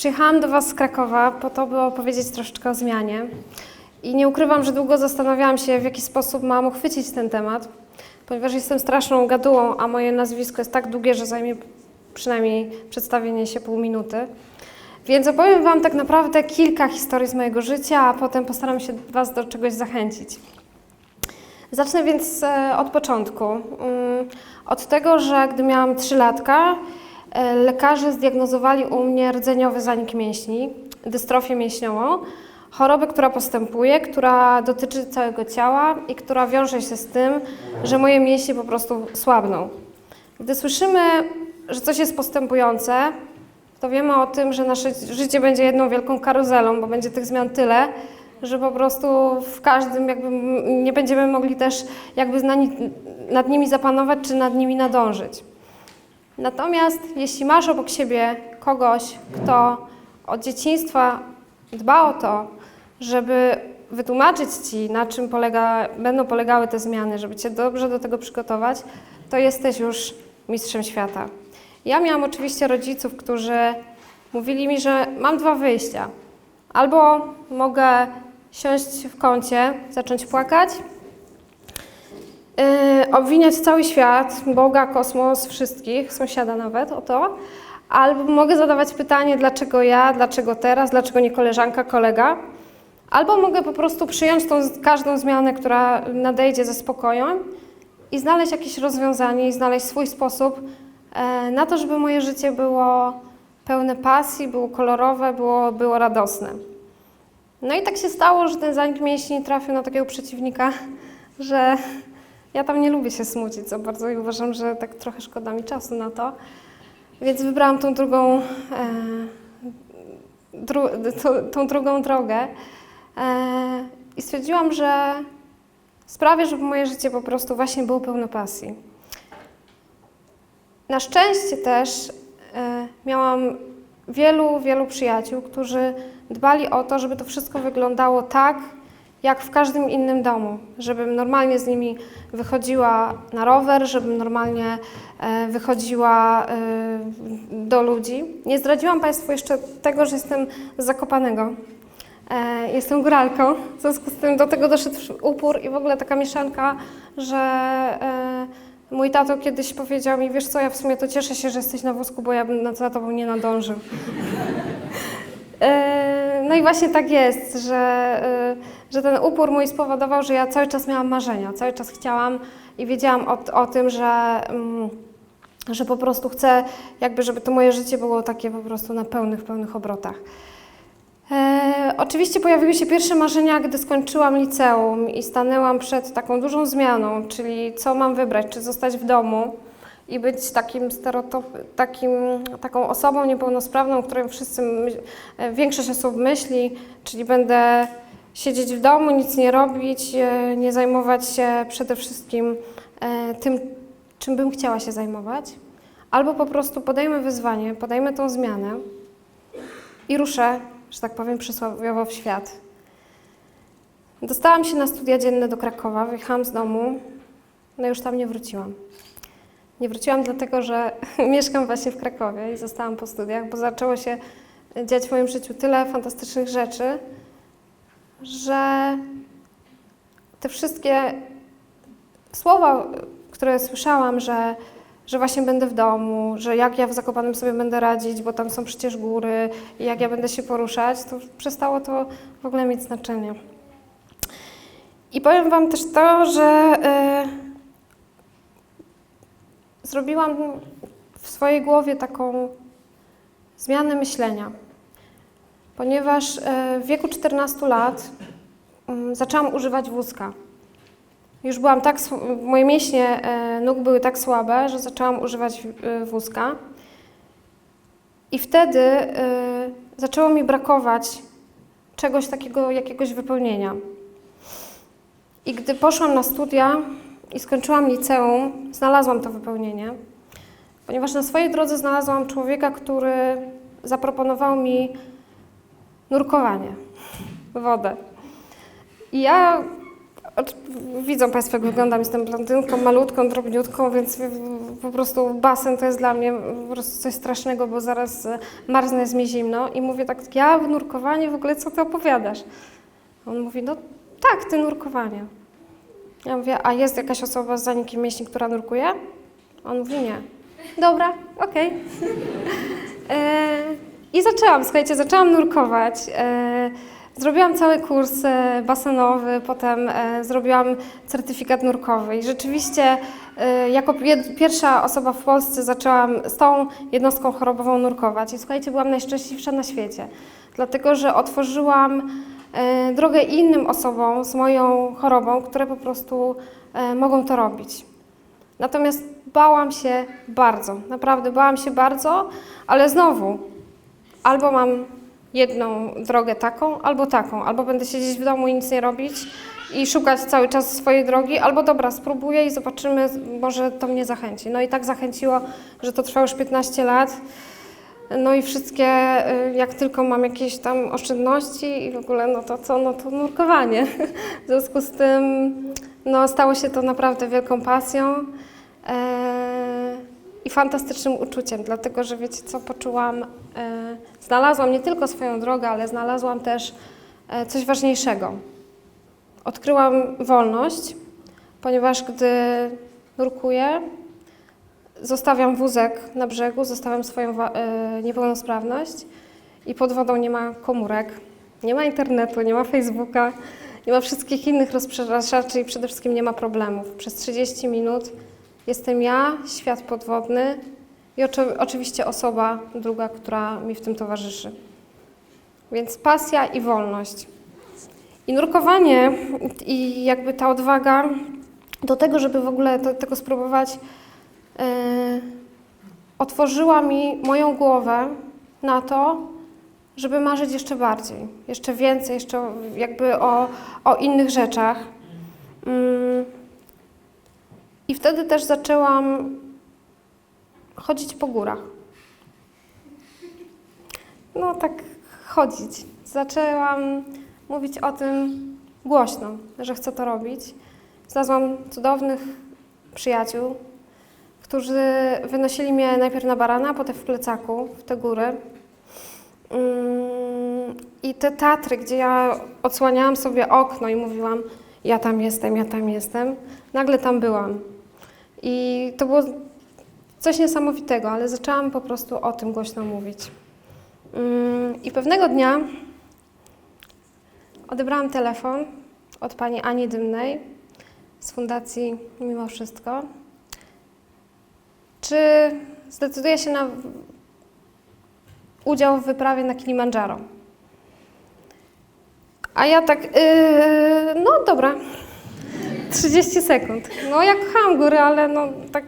Przyjechałam do Was z Krakowa po to, by opowiedzieć troszeczkę o zmianie. I nie ukrywam, że długo zastanawiałam się, w jaki sposób mam uchwycić ten temat, ponieważ jestem straszną gadułą, a moje nazwisko jest tak długie, że zajmie przynajmniej przedstawienie się pół minuty. Więc opowiem Wam tak naprawdę kilka historii z mojego życia, a potem postaram się Was do czegoś zachęcić. Zacznę więc e, od początku. Mm, Od tego, że gdy miałam 3 latka, lekarze zdiagnozowali u mnie rdzeniowy zanik mięśni, dystrofię mięśniową, chorobę, która postępuje, która dotyczy całego ciała i która wiąże się z tym, że moje mięśnie po prostu słabną. Gdy słyszymy, że coś jest postępujące, to wiemy o tym, że nasze życie będzie jedną wielką karuzelą, bo będzie tych zmian tyle, że po prostu w każdym jakby nie będziemy mogli też jakby nad nimi zapanować czy nad nimi nadążyć. Natomiast jeśli masz obok siebie kogoś, kto od dzieciństwa dba o to, żeby wytłumaczyć Ci, na czym polega, będą polegały te zmiany, żeby Cię dobrze do tego przygotować, to jesteś już mistrzem świata. Ja miałam oczywiście rodziców, którzy mówili mi, że mam dwa wyjścia. Albo mogę siąść w kącie, zacząć płakać, yy, obwiniać cały świat, Boga, kosmos, wszystkich, sąsiada nawet o to, albo mogę zadawać pytanie, dlaczego ja, dlaczego teraz, dlaczego nie koleżanka, kolega, albo mogę po prostu przyjąć tą każdą zmianę, która nadejdzie ze spokojem i znaleźć jakieś rozwiązanie i znaleźć swój sposób e, na to, żeby moje życie było pełne pasji, było kolorowe, było, było radosne. No i tak się stało, że ten zanik mięśni trafił na takiego przeciwnika, że ja tam nie lubię się smucić za bardzo i uważam, że tak trochę szkoda mi czasu na to. Więc wybrałam tą drugą, e, dru, tą, tą drugą drogę e, i stwierdziłam, że sprawię, żeby moje życie po prostu właśnie było pełne pasji. Na szczęście też e, miałam wielu, wielu przyjaciół, którzy dbali o to, żeby to wszystko wyglądało tak, jak w każdym innym domu. Żebym normalnie z nimi wychodziła na rower, żebym normalnie e, wychodziła e, do ludzi. Nie zdradziłam Państwu jeszcze tego, że jestem z Zakopanego. E, Jestem góralką, w związku z tym do tego doszedł upór i w ogóle taka mieszanka, że mój tato kiedyś powiedział mi, wiesz co, ja w sumie to cieszę się, że jesteś na wózku, bo ja bym za tobą nie nadążył. E, No i właśnie tak jest, że, e, że ten upór mój spowodował, że ja cały czas miałam marzenia, cały czas chciałam i wiedziałam o, o tym, że, mm, że po prostu chcę, jakby, żeby to moje życie było takie po prostu na pełnych, pełnych obrotach. E, oczywiście pojawiły się pierwsze marzenia, gdy skończyłam liceum i stanęłam przed taką dużą zmianą, czyli co mam wybrać, czy zostać w domu i być takim takim, taką osobą niepełnosprawną, o której wszyscy, e, większość osób myśli, czyli będę siedzieć w domu, nic nie robić, e, nie zajmować się przede wszystkim e, tym, czym bym chciała się zajmować, albo po prostu podejmę wyzwanie, podejmę tą zmianę i ruszę, że tak powiem, przysłowiowo w świat. Dostałam się na studia dzienne do Krakowa, wyjechałam z domu, no już tam nie wróciłam. Nie wróciłam dlatego, że mieszkam właśnie w Krakowie i zostałam po studiach, bo zaczęło się dziać w moim życiu tyle fantastycznych rzeczy, że te wszystkie słowa, które słyszałam, że, że właśnie będę w domu, że jak ja w Zakopanem sobie będę radzić, bo tam są przecież góry i jak ja będę się poruszać, to przestało to w ogóle mieć znaczenie. I powiem Wam też to, że y, zrobiłam w swojej głowie taką zmianę myślenia, ponieważ y, w wieku 14 lat mm, zaczęłam używać wózka. Już byłam tak, moje mięśnie e, nóg były tak słabe, że zaczęłam używać e, wózka. I wtedy e, zaczęło mi brakować czegoś takiego, jakiegoś wypełnienia. I gdy poszłam na studia i skończyłam liceum, znalazłam to wypełnienie, ponieważ na swojej drodze znalazłam człowieka, który zaproponował mi nurkowanie, wodę. I ja Widzą Państwo, jak wyglądam. Jestem blondynką, malutką, drobniutką, więc po prostu basen to jest dla mnie po prostu coś strasznego, bo zaraz marznę, jest mi zimno. I mówię tak, ja w nurkowanie w ogóle co Ty opowiadasz? On mówi, no tak, Ty nurkowanie. Ja mówię, a jest jakaś osoba z zanikiem mięśni, która nurkuje? On mówi, nie. Dobra, okej. E, I zaczęłam, słuchajcie, zaczęłam nurkować. E, Zrobiłam cały kurs e, basenowy, potem zrobiłam certyfikat nurkowy i rzeczywiście jako pierwsza osoba w Polsce zaczęłam z tą jednostką chorobową nurkować i słuchajcie, byłam najszczęśliwsza na świecie, dlatego że otworzyłam drogę innym osobom z moją chorobą, które po prostu e, mogą to robić. Natomiast bałam się bardzo, naprawdę bałam się bardzo, ale znowu, albo mam jedną drogę taką, albo taką, albo będę siedzieć w domu i nic nie robić i szukać cały czas swojej drogi, albo dobra, spróbuję i zobaczymy, może to mnie zachęci. No i tak zachęciło, że to trwa już 15 lat. No i wszystkie, y, jak tylko mam jakieś tam oszczędności i w ogóle, no to co, no to nurkowanie. W związku z tym, no stało się to naprawdę wielką pasją e, i fantastycznym uczuciem, dlatego że wiecie co, poczułam, e, znalazłam nie tylko swoją drogę, ale znalazłam też e, coś ważniejszego. Odkryłam wolność, ponieważ gdy nurkuję, zostawiam wózek na brzegu, zostawiam swoją e, niepełnosprawność i pod wodą nie ma komórek, nie ma internetu, nie ma Facebooka, nie ma wszystkich innych rozpraszaczy i przede wszystkim nie ma problemów. Przez 30 minut jestem ja, świat podwodny i oczy- oczywiście osoba druga, która mi w tym towarzyszy. Więc pasja i wolność. I nurkowanie i jakby ta odwaga do tego, żeby w ogóle to, tego spróbować, otworzyła mi moją głowę na to, żeby marzyć jeszcze bardziej, jeszcze więcej, jeszcze jakby o, o innych rzeczach. Mm. I wtedy też zaczęłam chodzić po górach. No tak chodzić. Zaczęłam mówić o tym głośno, że chcę to robić. Znalazłam cudownych przyjaciół, którzy wynosili mnie najpierw na barana, potem w plecaku, w te góry. Mm, I te Tatry, gdzie ja odsłaniałam sobie okno i mówiłam, ja tam jestem, ja tam jestem, nagle tam byłam. I to było coś niesamowitego, ale zaczęłam po prostu o tym głośno mówić. Mm, I pewnego dnia odebrałam telefon od pani Ani Dymnej z Fundacji Mimo Wszystko. Czy zdecyduje się na udział w wyprawie na Kilimandżaro? A ja tak, yy, no dobra, 30 sekund. No ja kocham góry, ale no tak,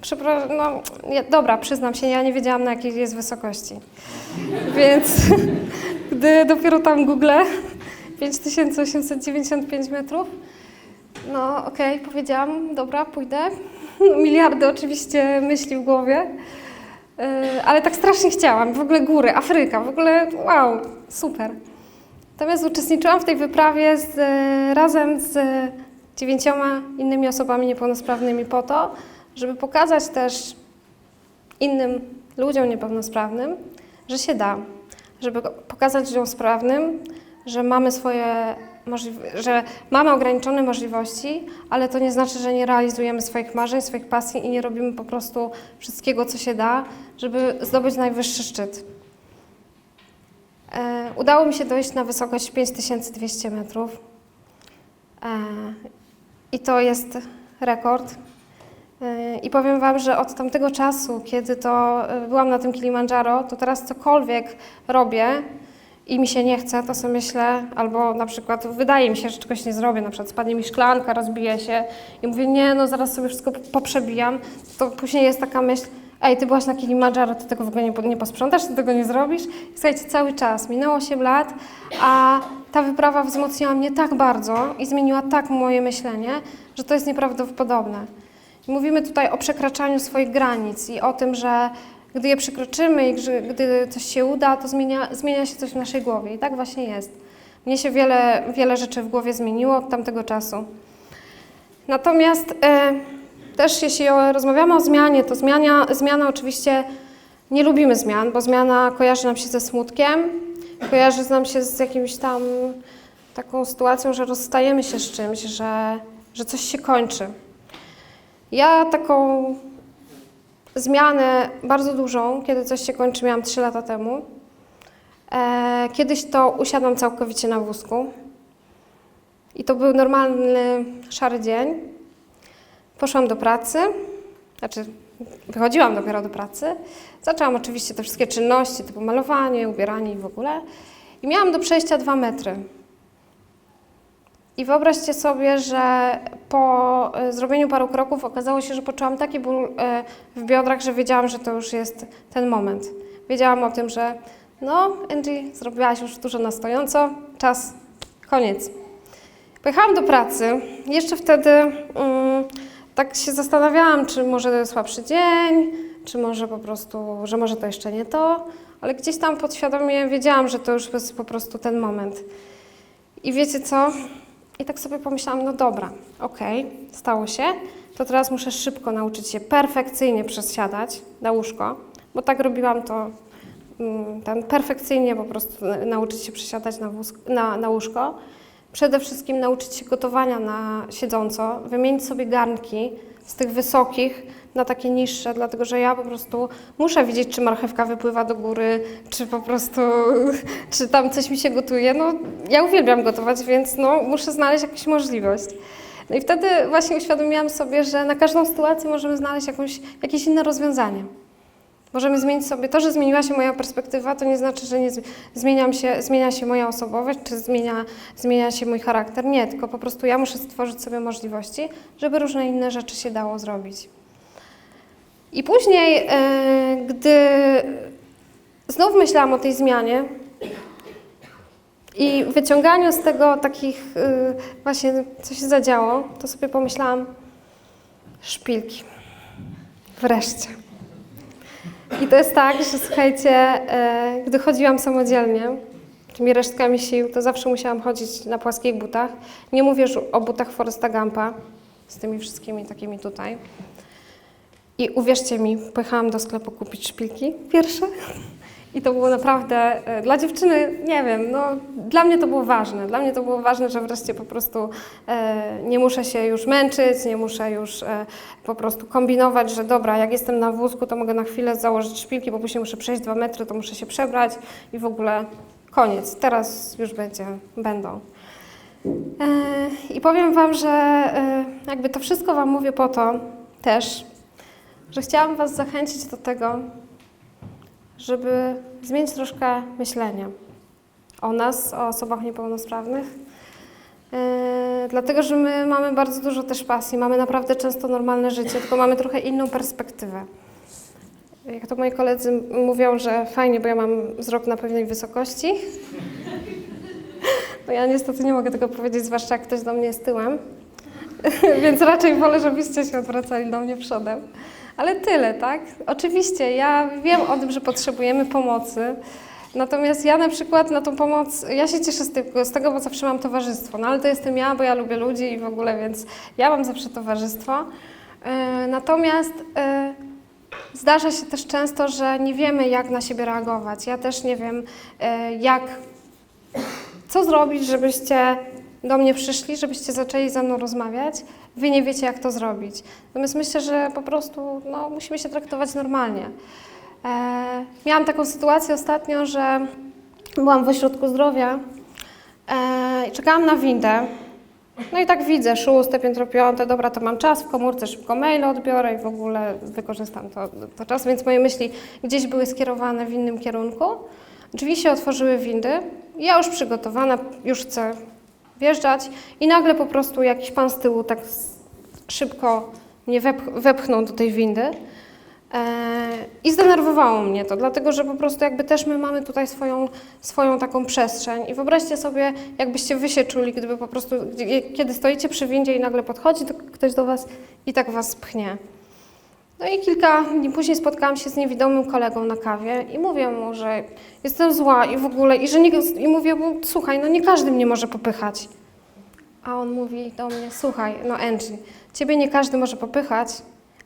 przepraszam, no ja, dobra, przyznam się, ja nie wiedziałam na jakiej jest wysokości. Więc gdy dopiero tam Google 5895 metrów, no okej, powiedziałam, dobra, pójdę. No, miliardy oczywiście myśli w głowie, yy, ale tak strasznie chciałam. W ogóle góry, Afryka, w ogóle wow, super. Natomiast uczestniczyłam w tej wyprawie z, razem z dziewięcioma innymi osobami niepełnosprawnymi po to, żeby pokazać też innym ludziom niepełnosprawnym, że się da, żeby pokazać ludziom sprawnym, że mamy swoje że mamy ograniczone możliwości, ale to nie znaczy, że nie realizujemy swoich marzeń, swoich pasji i nie robimy po prostu wszystkiego, co się da, żeby zdobyć najwyższy szczyt. E, udało mi się dojść na wysokość 5200 metrów. E, I to jest rekord. E, I powiem Wam, że od tamtego czasu, kiedy to byłam na tym Kilimandżaro, to teraz cokolwiek robię i mi się nie chce, to sobie myślę, albo na przykład wydaje mi się, że czegoś nie zrobię, na przykład spadnie mi szklanka, rozbije się i mówię, nie, no zaraz sobie wszystko poprzebijam, to później jest taka myśl, ej, ty byłaś na Kilimandżaro, ty tego w ogóle nie, nie posprzątasz, ty tego nie zrobisz. I słuchajcie, cały czas, minęło 8 lat, a ta wyprawa wzmocniła mnie tak bardzo i zmieniła tak moje myślenie, że to jest nieprawdopodobne. Mówimy tutaj o przekraczaniu swoich granic i o tym, że gdy je przekroczymy i gdy coś się uda, to zmienia, zmienia się coś w naszej głowie. I tak właśnie jest. Mnie się wiele, wiele rzeczy w głowie zmieniło od tamtego czasu. Natomiast e, też jeśli rozmawiamy o zmianie, to zmiana, zmiana oczywiście nie lubimy zmian, bo zmiana kojarzy nam się ze smutkiem, kojarzy nam się z jakimś tam taką sytuacją, że rozstajemy się z czymś, że, że coś się kończy. Ja taką zmianę bardzo dużą, kiedy coś się kończy, miałam 3 lata temu. E, kiedyś to usiadłam całkowicie na wózku. I to był normalny, szary dzień. Poszłam do pracy, znaczy wychodziłam dopiero do pracy. Zaczęłam oczywiście te wszystkie czynności, typu malowanie, ubieranie i w ogóle. I miałam do przejścia dwa metry. I wyobraźcie sobie, że po e, zrobieniu paru kroków okazało się, że poczułam taki ból e, w biodrach, że wiedziałam, że to już jest ten moment. Wiedziałam o tym, że no, Angie, zrobiłaś już dużo na stojąco, czas, koniec. Pojechałam do pracy. Jeszcze wtedy mm, tak się zastanawiałam, czy może to jest słabszy dzień, czy może po prostu, że może to jeszcze nie to, ale gdzieś tam podświadomie wiedziałam, że to już jest po prostu ten moment. I wiecie co? I tak sobie pomyślałam, no dobra, okej, stało się, to teraz muszę szybko nauczyć się perfekcyjnie przesiadać na łóżko, bo tak robiłam to mm, ten perfekcyjnie po prostu na- nauczyć się przesiadać na, wózk, na, na łóżko. Przede wszystkim nauczyć się gotowania na siedząco, wymienić sobie garnki z tych wysokich na takie niższe, dlatego że ja po prostu muszę widzieć, czy marchewka wypływa do góry, czy po prostu, czy tam coś mi się gotuje. No, ja uwielbiam gotować, więc no, muszę znaleźć jakąś możliwość. No i wtedy właśnie uświadomiłam sobie, że na każdą sytuację możemy znaleźć jakąś, jakieś inne rozwiązanie. Możemy zmienić sobie to, że zmieniła się moja perspektywa, to nie znaczy, że nie zmieniam się, zmienia się moja osobowość, czy zmienia, zmienia się mój charakter. Nie, tylko po prostu ja muszę stworzyć sobie możliwości, żeby różne inne rzeczy się dało zrobić. I później, e, gdy znów myślałam o tej zmianie i wyciąganiu z tego takich e, właśnie, co się zadziało, to sobie pomyślałam, szpilki. Wreszcie. I to jest tak, że słuchajcie, e, gdy chodziłam samodzielnie, tymi resztkami sił, to zawsze musiałam chodzić na płaskich butach. Nie mówię już o butach Foresta Gampa, z tymi wszystkimi takimi tutaj. I uwierzcie mi, pojechałam do sklepu kupić szpilki pierwsze. I to było naprawdę e, dla dziewczyny, nie wiem, no dla mnie to było ważne. Dla mnie to było ważne, że wreszcie po prostu e, nie muszę się już męczyć, nie muszę już e, po prostu kombinować, że dobra, jak jestem na wózku, to mogę na chwilę założyć szpilki, bo później muszę przejść dwa metry, to muszę się przebrać i w ogóle koniec. Teraz już będzie, będą. E, I powiem Wam, że e, jakby to wszystko Wam mówię po to też, że chciałam Was zachęcić do tego, żeby zmienić troszkę myślenie o nas, o osobach niepełnosprawnych. Yy, dlatego, że my mamy bardzo dużo też pasji, mamy naprawdę często normalne życie, tylko mamy trochę inną perspektywę. Jak to moi koledzy mówią, że fajnie, bo ja mam wzrok na pewnej wysokości. No ja niestety nie mogę tego powiedzieć, zwłaszcza jak ktoś do mnie jest tyłem. Więc raczej wolę, żebyście się odwracali do mnie przodem. Ale tyle, tak? Oczywiście, ja wiem o tym, że potrzebujemy pomocy. Natomiast ja na przykład na tą pomoc, ja się cieszę z tego, z tego, bo zawsze mam towarzystwo. No ale to jestem ja, bo ja lubię ludzi i w ogóle, więc ja mam zawsze towarzystwo. Yy, natomiast yy, zdarza się też często, że nie wiemy, jak na siebie reagować. Ja też nie wiem, yy, jak co zrobić, żebyście do mnie przyszli, żebyście zaczęli ze mną rozmawiać. Wy nie wiecie, jak to zrobić. Natomiast myślę, że po prostu no, musimy się traktować normalnie. E, miałam taką sytuację ostatnio, że byłam w ośrodku zdrowia e, i czekałam na windę. No i tak widzę, szóste, piętro piąte, dobra, to mam czas w komórce, szybko maile odbiorę i w ogóle wykorzystam to, to czas, więc moje myśli gdzieś były skierowane w innym kierunku. Drzwi się otworzyły windy, ja już przygotowana, już chcę wjeżdżać i nagle po prostu jakiś pan z tyłu tak szybko mnie wepch wepchnął do tej windy. E, I zdenerwowało mnie to, dlatego że po prostu jakby też my mamy tutaj swoją, swoją taką przestrzeń. I wyobraźcie sobie, jakbyście wy się czuli, gdyby po prostu, kiedy stoicie przy windzie i nagle podchodzi to ktoś do was i tak was pchnie. No i kilka dni później spotkałam się z niewidomym kolegą na kawie i mówię mu, że jestem zła i w ogóle, i że nie, i mówię mu, słuchaj, no nie każdy mnie może popychać. A on mówi do mnie, słuchaj, no Angie, ciebie nie każdy może popychać,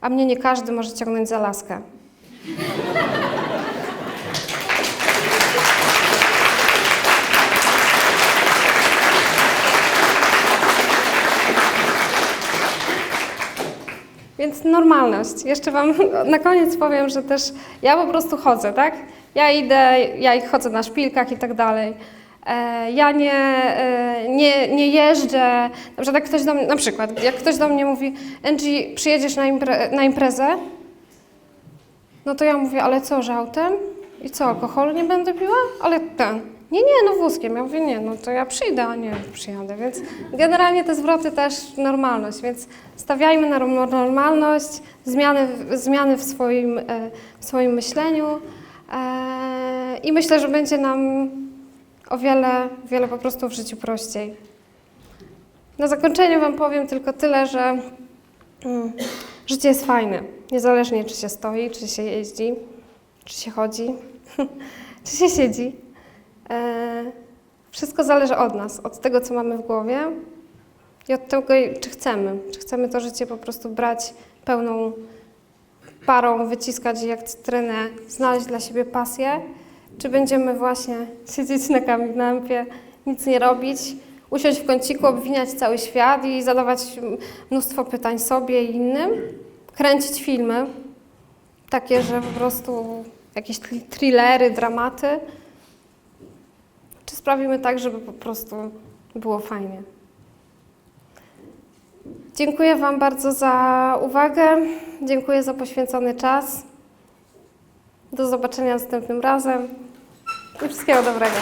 a mnie nie każdy może ciągnąć za laskę. Więc normalność. Jeszcze Wam na koniec powiem, że też ja po prostu chodzę, tak? Ja idę, ja chodzę na szpilkach i tak dalej. E, Ja nie, e, nie, nie jeżdżę, na przykład, jak ktoś do mnie, na przykład, jak ktoś do mnie mówi, Angie, przyjedziesz na, impre, na imprezę? No to ja mówię, ale co, że? I co, alkoholu nie będę piła? Ale ten. Nie, nie, no wózkiem. Ja mówię, nie, no to ja przyjdę, a nie przyjadę. Więc generalnie te zwroty też normalność, więc stawiajmy na normalność, zmiany, zmiany w, swoim, e, w swoim myśleniu e, i myślę, że będzie nam o wiele, wiele po prostu w życiu prościej. Na zakończenie Wam powiem tylko tyle, że mm, życie jest fajne. Niezależnie czy się stoi, czy się jeździ, czy się chodzi, czy się siedzi. E, wszystko zależy od nas, od tego, co mamy w głowie i od tego, czy chcemy. Czy chcemy to życie po prostu brać pełną parą, wyciskać jak cytrynę, znaleźć dla siebie pasję, czy będziemy właśnie siedzieć na kanapie, nic nie robić, usiąść w kąciku, obwiniać cały świat i zadawać mnóstwo pytań sobie i innym, kręcić filmy, takie, że po prostu jakieś thr- thrillery, dramaty, sprawimy tak, żeby po prostu było fajnie. Dziękuję Wam bardzo za uwagę. Dziękuję za poświęcony czas. Do zobaczenia następnym razem i wszystkiego dobrego.